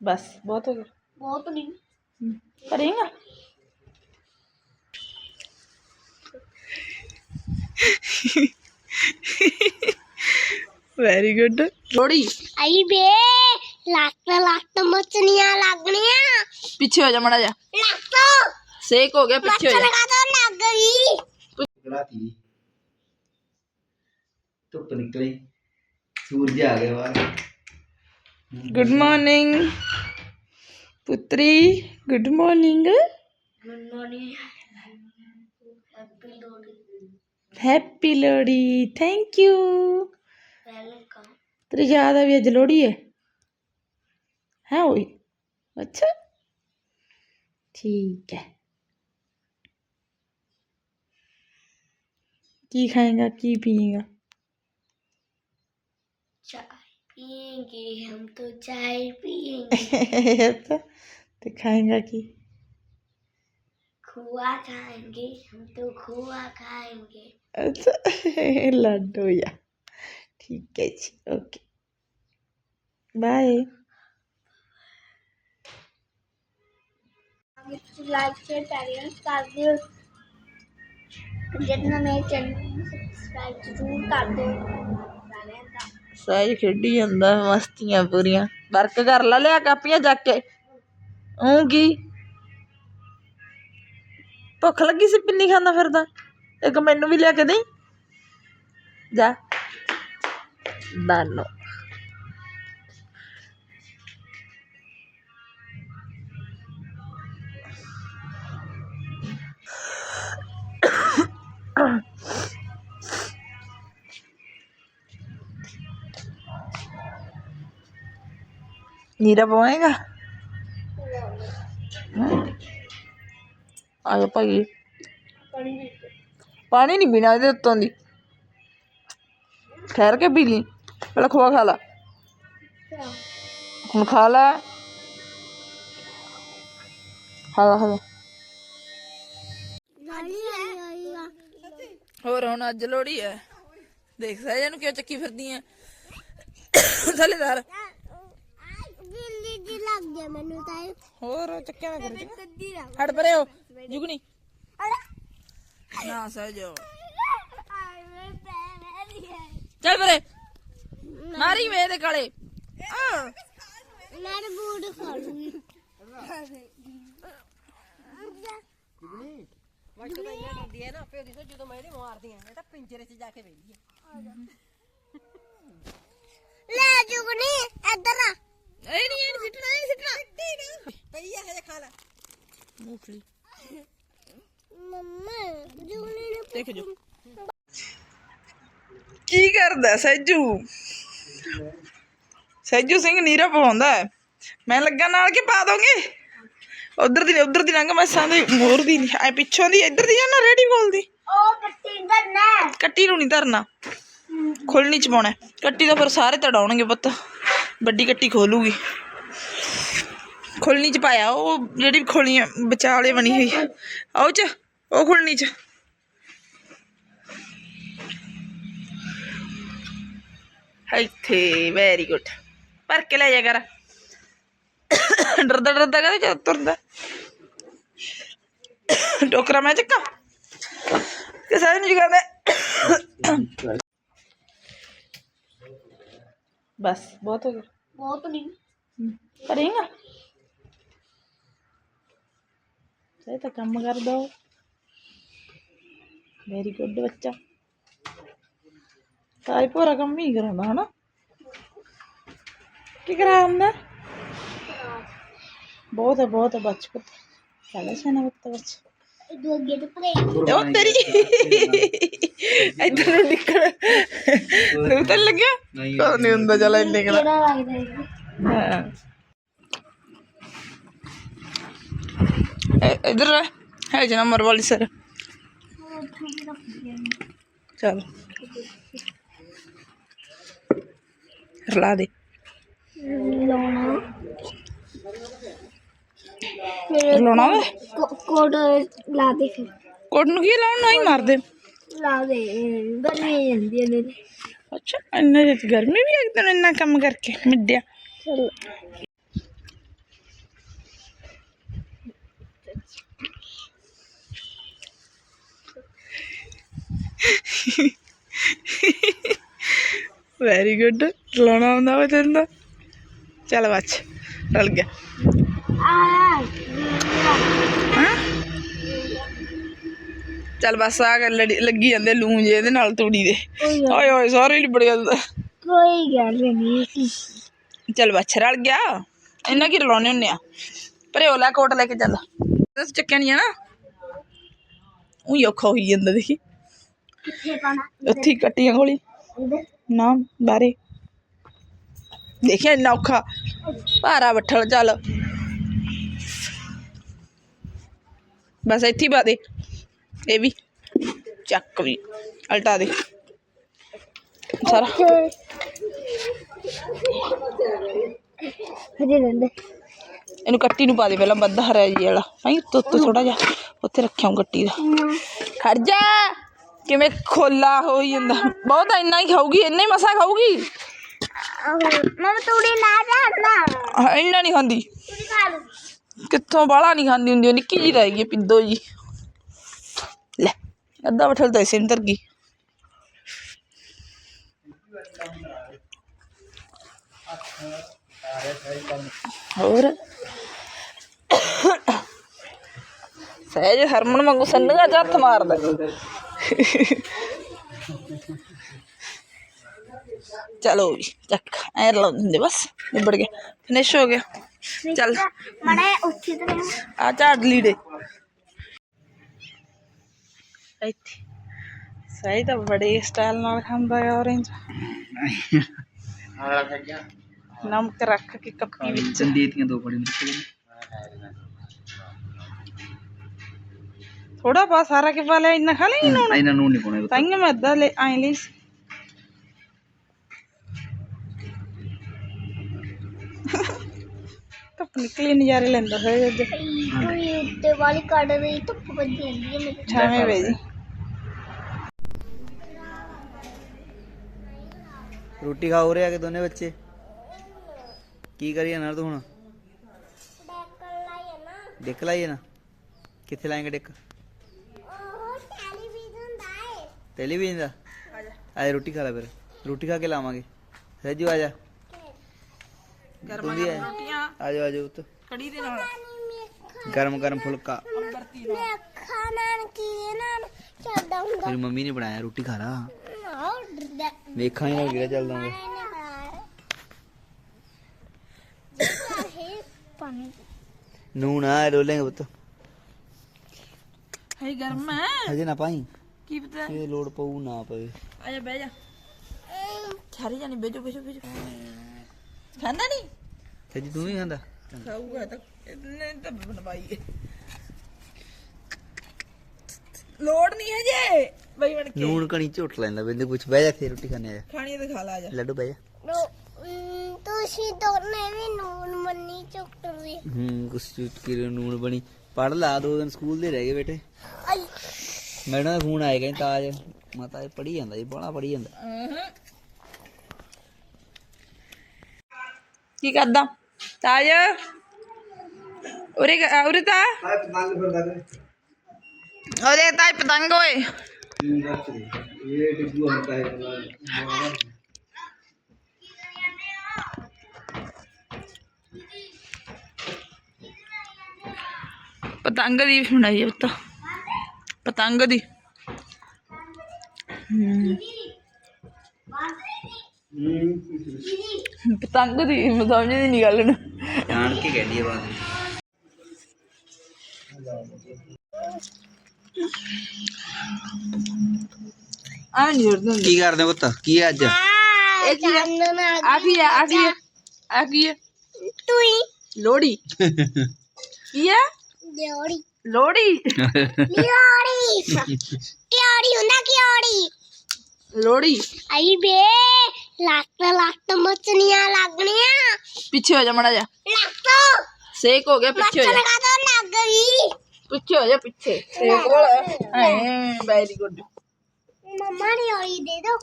ਬਸ ਬਹੁਤ ਹੋ ਗਿਆ ਬਹੁਤ ਨਹੀਂ ਹਮ, ਕਰੇਂਗਾ ਵੈਰੀ ਗੁੱਡ ਲੋੜੀ ਆਈ ਬੇ ਲੱਤ ਲੱਤ ਮੱਛੀਆਂ ਲੱਗਣੀਆਂ ਪਿੱਛੇ ਹੋ ਜਾ ਮੜਾ ਜਾ ਲੱਤ ਸੇਕ ਹੋ ਗਿਆ ਪਿੱਛੇ ਹੋ ਮੱਛਰ ਜਾ ਕਾ ਲੱਗ ਗਈ ਰਾਤੀ ਧੁੱਪ ਨਿਕਲੀ ਸੂਰਜ ਆ ਗਿਆ ਬਾਹਰ ਗੁੱਡ ਮਾਰਨਿੰਗ ਪੁੱਤਰੀ good morning good morning happy Lohri happy Lohri thank you welcome ਤੇਰੀ ਯਾਦ ਆ ਵੀ ਅੱਜ ਲੋੜੀ ਹੈ ਹੈ ਓਏ ਅੱਛਾ ਠੀਕ पियेंगे हम तो चाय पियेंगे। तो तो खाएगा की खोआ खाएँगे हम तो खोआ खाएँगे। अच्छा लड्डू या। ठीक है जी okay. Bye like share parents कर दियो जितना मेरे चैनल सब्सक्राइब ज़रूर कर दो। ਸਾਹਿਲ ਖੇਡੀ ਜਾਂਦਾ, ਮਸਤੀਆਂ ਪੂਰੀਆਂ। ਵਰਕ ਕਰ ਲਾ, ਲਿਆ ਕਾਪੀਆਂ ਚੱਕ ਕੇ। ਉਹ ਕੀ? ਭੁੱਖ ਲੱਗੀ ਸੀ ਪਿੰਨੀ ਖਾਂਦਾ ਫਿਰਦਾ। ਇੱਕ ਮੈਨੂੰ ਵੀ ਲਿਆ ਕੇ ਦੇਈ। ਜਾ। ਦਾਨੋ ਨੀਰਾ ਪਵਾਏਗਾ ਆ ਜਾ ਭਾਈ ਪਾਣੀ ਨਹੀਂ ਪੀਣਾ ਇਹਦੇ ਉੱਤੋਂ ਦੀ ਠਹਿਰ ਕੇ ਪੀ ਲਈ ਪਹਿਲਾਂ ਖੋਆ ਖਾ ਲਾ ਹੁਣ ਖਾ ਲੈ ਖਾ ਲਾ ਖਾ ਲਾ ਹੋਰ ਹੁਣ ਅੱਜ ਲੋੜੀ ਹੈ। ਦੇਖ ਸਹਿਜਾ ਨੂੰ ਕਿਉਂ ਚੱਕੀ ਫਿਰਦੀ ਐ ਥੱਲੇਦਾਰ ਦਿੱਲੀ ਲੱਗ ਗਿਆ ਮੈਨੂੰ ਤਾਂ ਹੋਰ ਚੱਕਿਆ ਨਾ ਕਰ ਕੱਦੀ ਲੱਗ ਹਟ ਪਰੇ ਹੋ ਜੁਗਣੀ ਨਾ ਸਹਿਜੋ ਹੈ ਚੱਲ ਪਰੇ। ਮਾਰੀ ਵੇ ਦੇ ਕਾਲੇ। ਆ। ਮੈਂ ਬੂਟ ਖਾ ਲੂੰਗੀ ਲੈ ਜੁਗਨੀ ਇੱਧਰ ਆ। ਇਹ ਨਹੀਂ ਇਹ ਸਿੱਟਣਾ ਇਹ ਸਿੱਟਣਾ ਪਈ ਆ ਹਜੇ ਖਾ ਲੈ। ਮੂੰਗਫਲੀ ਮੰਮਾ ਜੁਗਨੀ ਨੇ ਦੇਖ ਜੋ। ਕੀ ਕਰਦਾ ਸੈਜੂ ਸੈਜੂ ਸਿੰਘ ਨੀਰਾ ਪਵਾਉਂਦਾ ਹੈ। ਮੈਂ ਲੱਗਾ ਨਾਲ ਕਿ ਪਾ ਦੋਗੇ? ਉਧਰ ਦੀ ਉਧਰ ਦੀ ਲੰਘ ਮੈਂ ਸਾਂਦੇ ਮੋਰ ਦੀ ਨਹੀਂ ਐ ਪਿੱਛੋਂ ਦੀ ਇੱਧਰ ਦੀ ਜਾਣਾ ਰੈਡੀ ਬੋਲ ਦੀ? ਉਹ ਕੱਟੀ ਕਰਨਾ ਕੱਟੀ ਨੂੰ ਨਹੀਂ ਧਰਨਾ। ਖੁੱਲਣੀ ਚ ਪਾਉਣਾ। ਕੱਟੀ ਤਾਂ ਫਿਰ ਸਾਰੇ ਤੜਾਉਣਗੇ ਪੁੱਤ। ਵੱਡੀ ਕੱਟੀ ਖੋਲੂਗੀ। ਖੁੱਲਣੀ ਚ ਪਾਇਆ ਉਹ ਜਿਹੜੀ ਖੋਲੀਆਂ ਵਿਚਾਲੇ ਬਣੀ ਹੋਈ ਆਓ ਚ ਉਹ ਖੁੱਲਣੀ ਚ। ਇੱਥੇ ਵੈਰੀ ਗੁੱਡ ਭਰ ਕੇ ਲੈ ਜਾ ਕਰ। ਡਰਦਾ ਡਰਦਾ ਕਦੇ ਜਦ ਤੁਰਦਾ। ਟੋਕਰਾ ਮੈਂ ਚੱਕਾ। ਕਿ ਸਾਰੇ ਨੂੰ ਜਗਾਉਂਦਾ ਬਸ ਬਹੁਤ ਹੋ ਗਿਆ। ਬਹੁਤ ਨਹੀਂ। ਕਰੇਂਗਾ ਇਹ ਤਾਂ ਕੰਮ ਕਰਦਾ ਉਹ। ਵੈਰੀ ਗੁੱਡ ਬੱਚਾ। ਸਾਈ ਪੂਰਾ ਕੰਮ ਹੀ ਕਰਾਉਂਦਾ ਹਨਾ? ਕੀ ਕਰਾਉਂਦਾ ਬਹੁਤ ਹੈ ਬਹੁਤ ਹੈ ਬੱਚ ਪੁੱਤ ਸਾਲਾ ਸੋਨਾ ਬੱਤਾ ਬੱਚ। ਦੋ ਅੱਗੇ ਤੇ ਪਰੇ ਉਹ ਤੇਰੀ ਇਧਰ ਨੂੰ ਨਿਕਲ। ਤੂੰ ਤਾਂ ਲੱਗਿਆ? ਨਹੀਂ ਹੁੰਦਾ ਚੱਲ ਇੰਨੇ ਕਲਾ ਕਿਹੜਾ ਲੱਗਦਾ ਹੈ। ਹਾਂ ਇ- ਇੱਧਰ ਰਹਿ ਹੈ ਜੀ ਨੰਬਰ ਵਾਲੀ ਲਾਉਣਾ ਵੇ ਕੋਡ ਲਾ ਦੇ ਫਿਰ ਕੋਟ ਨੂੰ ਕੀ ਲਾਉਣ ਨਹੀਂ ਮਾਰਦੇ ਲਾ ਦੇ ਗਰਮੀ ਜਾਂਦੀ ਹੈ ਨੇ ਅੱਛਾ ਇੰਨੇ ਜਿਹੀ ਗਰਮੀ ਵੀ ਇੱਕ ਦਿਨ ਇੰਨਾ ਕੰਮ ਕਰਕੇ ਮਿੱਡਿਆ ਚਲ ਵੈਰੀ ਗੁੱਡ ਰਲਾਉਣਾ ਆਉਂਦਾ ਵਾ ਤੈਨੂੰ ਤਾਂ ਚੱਲ ਬੱਚ ਰਲ ਗਿਆ ਹਾਂ ਚੱਲ ਬਸ ਆ ਗੱਲ ਲੱਗੀ ਜਾਂਦੇ ਲੂੰ ਜੇ ਇਹਦੇ ਨਾਲ ਤੂੜੀ ਦੇ ਓਏ ਓਏ ਸਾਰੇ ਲਿਬੜ ਜਾਂਦਾ ਕੋਈ ਗੱਲ ਨਹੀਂ ਚੱਲ ਬੱਚ ਰਲ ਗਿਆ ਇੰਨਾ ਕੀ ਰਲਾਉਣੇ ਹੁੰਨੇ ਆ ਪਰੇ ਲੈ ਕੋਟ ਲੈ ਕੇ ਚੱਲ ਦੱਸ ਚੱਕਿਆ ਨਹੀਂ ਆ ਨਾ ਉਹੀ ਔਖਾ ਹੋਈ ਜਾਂਦਾ ਦੇਖੀ ਕਿੱਥੇ ਪਾਣਾ ਉੱਥੇ ਹੀ ਕੱਟੀਆਂ ਗੋਲੀ। ਨਾ ਬਾਰੇ ਦੇਖਿਆ ਇੰਨਾ ਔਖਾ। ਭਾਰਾ ਬੱਠਲ ਚੱਲ। ਬਸ ਇੱਥੇ ਪਾ ਦੇ। ਇਹ ਵੀ ਚੱਕ ਵੀ ਅਲਟਾ ਦੇ। ਸਾਰਾ। ਹਜੇ ਰਹਿੰਦੇ। ਇਹਨੂੰ ਕੱਟੀ ਨੂੰ ਪਾ ਦੇ ਪਹਿਲਾਂ ਵੱਧ ਹਰਿਆ ਜੀ ਵਾਲਾ। ਭਾਈ ਉੱਤੋਂ ਥੋੜਾ ਜਿਹਾ। ਉੱਥੇ ਰੱਖਿਆ ਹੂੰ ਕੱਟੀ ਦਾ। ਖੜ ਜਾ। ਕਿਵੇਂ ਖੋਲਾ ਹੋਈ ਜਾਂਦਾ। ਬਹੁਤ ਇੰਨਾ ਹੀ ਖਾਊਗੀ ਇੰਨਾ ਹੀ ਮਸਾ ਖਾਊਗੀ। ਮਮ ਤੂੜੀ ਨਾ ਜਾਣਾ ਆਹ, ਇੰਨਾ ਨਹੀਂ ਖਾਂਦੀ। ਤੂੜੀ ਖਾ ਲੂ। ਕਿੱਥੋਂ ਬਾਹਲਾ ਨਹੀਂ ਖਾਂਦੀ ਹੁੰਦੀ ਉਹ ਨਿੱਕੀ ਜੀ ਰਹਿ ਗਈ ਹੈ ਪਿੰਦੋ ਜੀ। ਲੈ ਅੱਧਾ ਬਠਲ ਤਾਂ ਇਸੇ ਧਰ ਗਈ। ਹੋਰ? ਸਹਿਜ ਹਰਮਨ ਵਾਂਗੂ ਸੰਨਗਾ ਚ ਹੱਥ ਮਾਰਦਾ। ਚਲੋ ਵੀ ਚੱਕ ਐ ਲਾ ਦਿੰਦੇ ਬਸ ਨਿਬੜ ਗਿਆ ਫਿਨਿਸ਼ ਹੋ ਗਿਆ ਚੱਲ ਮੜੇ ਉੱਚੀ ਤੇ ਆ ਝਾੜ ਲੀੜੇ ਇੱਥੇ ਸਹੀ ਤਾਂ ਬੜੇ ਸਟਾਈਲ ਨਾਲ ਖਾਂਦਾ ਹੈ ਔਰੇਂਜ ਨਮਕ ਰੱਖ ਕੇ ਕੱਪੀ ਵਿੱਚ ਚੰਦੀਤੀਆਂ ਦੋ ਬੜੀ ਮਿੱਠੇ ਥੋੜਾ ਪਾ ਸਾਰਾ ਕੇ ਪਾ ਲਿਆ ਇੰਨਾ ਖਾ ਲਈ ਨਾ ਇਹਨਾਂ ਨੂੰ ਨਹੀਂ ਪਾਉਣੇ ਤਾਈਆਂ ਮੈਂ ਅੱਧਾ ਲੈ ਆਈ ਲਈ। ਧੁੱਪ ਨਿਕਲੀ ਨਜ਼ਾਰੇ ਲੈਂਦਾ ਹੋਇਆ ਅੱਜ ਉੱਤੇ ਵਾਲੀ ਕੱਢ ਰਹੀ ਧੁੱਪ ਵੱਜੀ ਜਾਂਦੀ ਹੈ ਮੇਰੇ ਛਾਵੇਂ ਵੇ ਜੀ ਰੋਟੀ ਖਾ ਹੋ ਰਿਹਾ ਕਿ ਦੋਨੇ ਬੱਚੇ ਕੀ ਕਰੀਏ ਨਾਲ ਤੂੰ ਹੁਣ ਡੈਕਲ ਲਾਇਆ ਨਾ ਡਿੱਕ ਲਾਈਏ ਨਾ ਕਿੱਥੇ ਲਾਏਂਗੇ ਡਿੱਕ ਉਹ ਟੈਲੀਵਿਜ਼ਨ ਦਾ ਹੈ ਟੈਲੀਵਿਜ਼ਨ ਦਾ ਆ ਰੋਟੀ ਖਾ ਲੈ ਫਿਰ। ਰੋਟੀ ਖਾ ਕੇ ਲਾਵਾਂਗੇ। ਸੱਜੂ ਆ ਜਾ। ਗਰਮਾ ਵੀ ਆ ਰੋਟੀਆਂ। ਆ ਜਾ ਆ ਜਾ ਉੱਤ ਕੜੀ ਦੇ ਨਾਲ। ਗਰਮ ਗਰਮ ਫੁਲਕਾ। ਮੈਂ ਖਾਣਾ ਕੀ ਨਾ ਚੱਲਦਾ ਹੁੰਦਾ। ਮੇਰੀ ਮੰਮੀ ਨੇ ਬਣਾਇਆ ਰੋਟੀ ਖਾ ਲਾ। ਨਾ ਡਰਦਾ ਵੇਖਾਂਗੇ ਨਾਲ ਕਿਹੜਾ ਚੱਲਦਾ ਹੁੰਦਾ। ਹੈ ਪਾਣੀ ਨੂਨ ਆ ਡੋਲੇਂਗੇ ਪੁੱਤ। ਹੈ ਗਰਮ ਹੈ ਹਜੇ ਨਾ ਪਾਈ। ਕੀ ਪਤਾ? ਇਹ ਲੋੜ ਪਊ ਨਾ ਪਵੇ। ਆ ਜਾ ਬਹਿ ਜਾ। ਛਾਰੀ ਜਾਨੀ ਬੇਜੋ ਬੇਜੋ ਬੇਜੋ ਖਾਂਦਾ ਨਹੀਂ ਸੱਜੀ ਤੂੰ ਵੀ ਖਾਂਦਾ? ਖਾਊਗਾ ਤਾਂ ਇਹਨੇ ਤਾਂ ਬਣਵਾਈ ਹੈ ਲੋੜ ਨਹੀਂ ਹੈ ਜੇ। ਬਈ ਬਣ ਕੇ। ਨੂਨ ਕਣੀ ਝੋਟ ਲੈਂਦਾ ਬਿੰਦੇ ਕੁਛ ਬਹਿ ਜਾ ਫੇਰ ਰੋਟੀ ਖਾਣੇ ਆ। ਖਾਣੀ ਤੇ ਖਾ ਲਾ ਜਾ। ਲੱਡੂ ਬਹਿ ਜਾ। ਤੁਸੀਂ ਦੋਨੇ ਵੀ ਨੂਨ ਮੰਨੀ ਚੁੱਕ ਰਹੀ ਹੂੰ ਕੁਛ ਚੁਟਕੀ ਨੂਨ ਬਣੀ। ਪੜ ਲਾ ਦੋ ਦਿਨ ਸਕੂਲ ਦੇ ਰਹਿ ਗਏ ਬੇਟੇ। ਆਈ। ਮੈਡਮ ਦਾ ਫੋਨ ਆਇਆ ਕਹਿੰਦਾ ਤਾਜ, ਮਾਤਾ ਇਹ ਪੜੀ ਜਾਂਦਾ ਜੀ ਬੜਾ ਪੜੀ ਜਾਂਦਾ। ਕੀ ਕਰਦਾ? ਤਾਜ? ਉਰੇ ਕ- ਉਰੇ ਤਾਂ। ਉਰੇ ਤਾਂ ਪਤੰਗ ਓਏ। ਇਹ ਡਿੱਗੂ ਹੁੰਦਾ ਹੈ ਪਤੰਗ ਦੀ ਸੁਣਾਈ ਹੈ ਪਤੰਗ ਦੀ। ਪਤੰਗ ਦੀ ਮੈਂ ਸਮਝਦੀ ਨਹੀਂ ਗੱਲ ਨੂੰ। ਜਾਣ ਕੇ ਕਹਿੰਦੀ ਹੈ ਬਾਤ ਆ ਨਹੀਂ ਜੁੜਦਾ ਕੀ ਕਰਦੇ ਪੁੱਤ? ਕੀ ਹੈ ਅੱਜ? ਇਹ ਕੀ ਹੈ ਆ? ਆ ਕੀ ਹੈ ਆ ਕੀ ਹੈ ਆ? ਕੀ ਹੈ। ਲੋੜੀ ਕੀ ਹੈ ਦਿਓੜੀ ਲੋੜੀ ਦਿਓੜੀ ਕਿਉੜੀ ਹੁੰਦਾ ਕਿਉੜੀ ਲੋੜੀ ਆਈ ਬੇ ਲੱਤ ਲੱਤ ਮਚਨੀਆਂ ਲੱਗਣੀਆਂ। ਪਿੱਛੇ ਹੋ ਜਾ ਮੜਾ ਜਾ ਲੱਤ। ਸੇਕ ਹੋ ਗਿਆ ਪਿੱਛੇ ਹੋ ਜਾ। ਕਾ ਲੱਗ ਗਈ। ਪਿੱਛੇ ਹੋ ਜਾ ਪਿੱਛੇ। ਸੇਕ ਹੋ ਐ ਵੈਰੀ ਗੁੱਡ ਮੰਮਾ ਨੇ ਹੋਈ ਦੇ ਦੋ।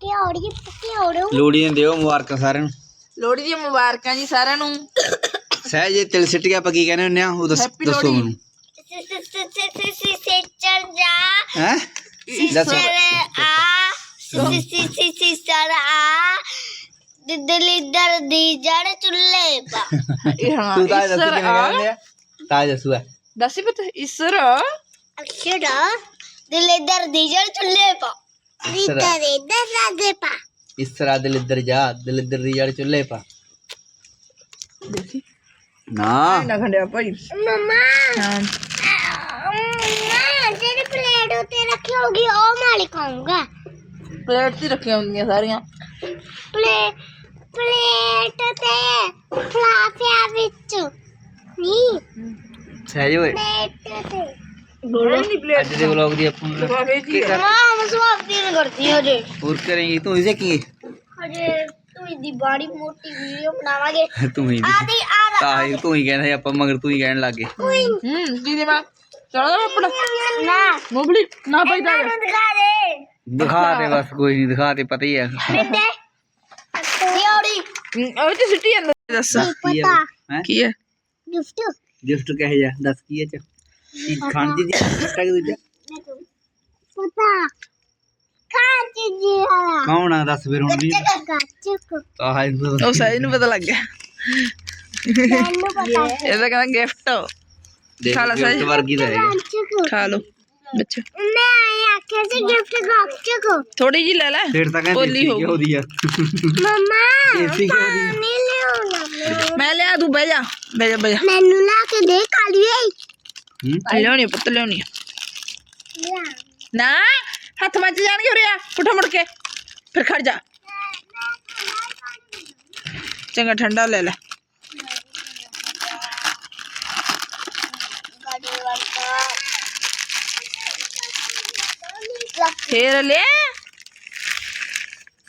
ਕਿਉੜੀ ਕਿਉੜੋ ਲੋੜੀ ਦਿਓ ਮੁਬਾਰਕਾਂ ਸਾਰਿਆਂ ਨੂੰ। ਲੋੜੀ ਦੀਆਂ ਮੁਬਾਰਕਾਂ ਜੀ ਸਾਰਿਆਂ ਨੂੰ। ਸਹਿਜ ਜੇ ਤਿਲ ਸਿੱਟ ਗਿਆ ਆਪਾਂ ਕੀ ਕਹਿੰਦੇ ਹੁੰਦੇ ਆ? ਉਹ ਦੱਸ Happy ਦੱਸੋ ਲੋਹੜੀ। ਮੈਨੂੰ। ਜਾ ਹੈ? ਦੱਸ। ਆ ਦੀ ਜੜ ਚੁੱਲੇ ਪਾ ਇਹ ਹਾਂ ਤੂੰ ਤਾਂ ਦੱਸ ਇਸਰ ਕਿਵੇਂ ਆ? ਕਹਿੰਦੇ ਆ? ਤਾਂ ਦੱਸੂਆ ਦੱਸੀ ਪਤਾ ਇਸਰ ਅਕਸ਼ਰ ਦਿਲੇਦਰ ਦੀ ਜੜ ਚੁੱਲੇ ਪਾ ਇਸਰਾ। ਦਿਦਰ ਰਾਦੇ ਪਾ ਇਸ ਤਰ੍ਹਾਂ ਦਿਲ ਇੱਧਰ ਜਾ ਦਿਲ ਇੱਧਰ ਦੀ ਜੜ ਚੁੱਲੇ ਪਾ। ਦੇਖੀ। ਨਾ। ਨਾ ਖੰਡਿਆ ਭਾਈ। ਮਮਾ। ਹਾਂ। ਮੈਂ ਜਿਹੜੀ ਪਲੇਟ ਉੱਤੇ ਰੱਖੀ ਹੋਗੀ ਉਹ ਮੈਂ ਲਿਖਾਉਂਗਾ ਪਲੇਟ ਤੇ ਰੱਖੀਆਂ ਹੁੰਦੀਆਂ ਸਾਰੀਆਂ। ਪਲੇ ਪਲੇਟ ਤੇ ਫਲਾਫਿਆ ਵਿੱਚ। ਨਹੀਂ ਸਹਿਜ ਓਏ। ਪਲੇਟ ਤੇ। ਗੋਲਡਨ ਦੀ ਪਲੇਟ ਅੱਜ ਦੇ ਵਲੌਗ ਦੀ ਆਪਾਂ ਲਿਫਾਫੇ ਜੀ। ਮਾਂ ਸਵਾਬ ਦੀ ਕਰਦੀ ਹਜੇ। ਪੂਰ ਕਰੇਂਗੀ ਤੂੰ ਇਸੇ ਕੀ ਹਜੇ ਤੂੰ ਦੀ ਬਾੜੀ ਮੋਟੀ ਵੀਡੀਓ ਬਣਾਵਾਂਗੇ। ਤੂੰ ਹੀ ਆਦੀ ਆ ਤਾਂ ਹੀ ਤੂੰ ਹੀ ਕਹਿੰਦਾ ਸੀ, ਆਪਾਂ ਮਗਰ ਤੂੰ ਹੀ ਕਹਿਣ ਲੱਗੇ ਹੂੰ ਦੀਦੀ ਮੈਂ ਚਲੋ ਆਪਣਾ। ਨਾ। ਮੋਬਲੀ ਨਾ ਭਾਈ ਦਾ ਮੈਨੂੰ ਦਿਖਾ ਦੇ। ਦਿਖਾ ਦੇ ਬਸ ਕੋਈ ਨਹੀਂ ਦਿਖਾ ਦੇ ਪਤਾ ਹੀ ਹੈ ਬਿੰਦੇ ਥਿਉਰੀ ਉਹ ਤੇ ਸਿੱਟੀ ਜਾਂਦਾ। ਦੱਸ। ਕੀ ਹੈ ਹੈ? ਕੀ ਹੈ ਗਿਫਟ। ਗਿਫਟ ਕਹੇ ਜਾ ਦੱਸ ਕੀ ਹੈ ਚ? ਕੀ ਖਾਣ ਦੀ ਗਿਫਟ ਹੈ ਦੂਜਾ ਪਤਾ। ਕੌਣ ਆ? ਦੱਸ ਫਿਰ ਹੁਣ ਵੀ। ਆਹ ਇਹਨੂੰ ਉਹ ਸਹੀ ਨੂੰ ਪਤਾ ਲੱਗ ਗਿਆ। ਪਤਾ ਇਹ ਤਾਂ ਕਹਿੰਦਾ ਗਿਫਟ ਦੇਖ ਖਾ ਲਾ ਸਹੀ। ਗਿਫਟ ਵਰਗੀ ਤਾਂ ਹੈਗੀ। ਖਾ ਲਓ ਬੱਚਾ। ਥੋੜੀ ਜੀ ਲੈ ਲੈ। ਫਿਰ ਤਾਂ ਕਹਿੰਦੇ ਭੋਲੀ ਦੇਸੀ ਹੋਊ। ਘਿਓ ਦੀ ਆ। ਮਮਾ ਦੇਸੀ ਘਿਓ ਦੀ ਆ। ਮੈਂ ਲਿਆ ਤੂੰ ਬਹਿ ਜਾ। ਬਹਿ ਜਾ ਬਹਿ ਜਾ। ਮੈਨੂੰ ਲਾ ਕੇ ਦੇ ਕਾਲੀ ਹੂੰ? ਲਿਆਉਣੀ ਆ, ਪੁੱਤ ਲਿਆਉਣੀ ਆ। ਨਾ ਹੱਥ ਮੱਚ ਜਾਣਗੇ ਉਰੇ ਆ ਪੁੱਠਾ ਮੁੜ ਕੇ ਫਿਰ ਖੜ ਜਾ ਚੰਗਾ ਠੰਡਾ ਲੈ ਲੈ ਫੇਰ ਲੈ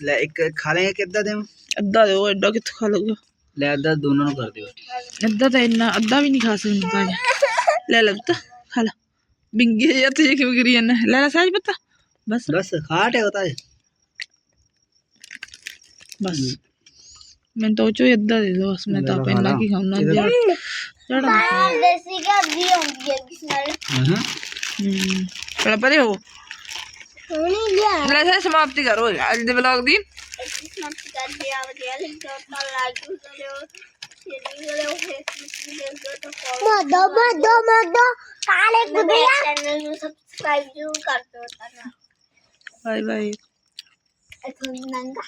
ਲੈ ਇੱਕ ਖਾ ਲੇਗਾ ਕਿੱਦਾਂ ਦੇ ਅੱਧਾ ਦੇ ਉਹ ਐਡਾ ਕਿੱਥੋਂ ਖਾ ਲਊਗਾ ਲੈ ਅੱਧਾ ਦੋਨਾਂ ਨੂੰ ਕਰ ਦਿਓ ਅੱਧਾ ਤਾਂ ਇੰਨਾ ਅੱਧਾ ਵੀ ਨਹੀਂ ਖਾ ਸਕਦਾ ਭਾਈ ਲੈ ਲੈ ਪੁੱਤ ਖਾ ਲੈ ਬਿੰਗੇ ਜਿਹਾ ਤੇ ਕਿਵੇਂ ਕਰੀ ਜਾਂਦਾ ਲੈ ਲੈ ਸਾਜ ਪੁੱਤ ਬਸ। ਬਸ ਖਾਟ ਹੈ ਹੋਤਾ ਹੈ ਬਸ। ਮੈਂ ਤਾਂ ਉਹ ਚੋਂ ਹੀ ਅੱਧਾ ਦੇ ਦੋ ਬਸ ਮੈਂ ਤਾਂ ਆਪ ਇੰਨਾ ਕੀ ਖਾਉਣਾ ਜੜਾ ਜੜਾ ਦੇਸੀ ਘਰ ਦੀ ਆਉਂਦੀ ਹੈ ਕਿਸ ਨਾਲ। ਹਾਂ। ਹੂੰ। ਚਲ ਪਰੇ ਹੋ ਸੋਹਣੀ ਲਿਆ ਲੈ ਸਾਜ ਸਮਾਪਤੀ ਕਰੋ ਅੱਜ ਦੇ ਵਲੌਗ ਦੀ। ਸਮਾਪਤ ਕਰਦੇ ਆ ਵਧੀਆ ਲਿੰਕ ਤਾਂ ਲਾਈਕ ਕਰਿਓ। ਸ਼ੇਅਰ ਕਰਿਓ ਫੇਸਬੁੱਕ ਤੇ ਤਾਂ ਫੋਲੋ ਮਦੋ ਮਦੋ ਮਦੋ। ਕਾਲੇ ਗੁੱਡਿਆ ਚੈਨਲ ਨੂੰ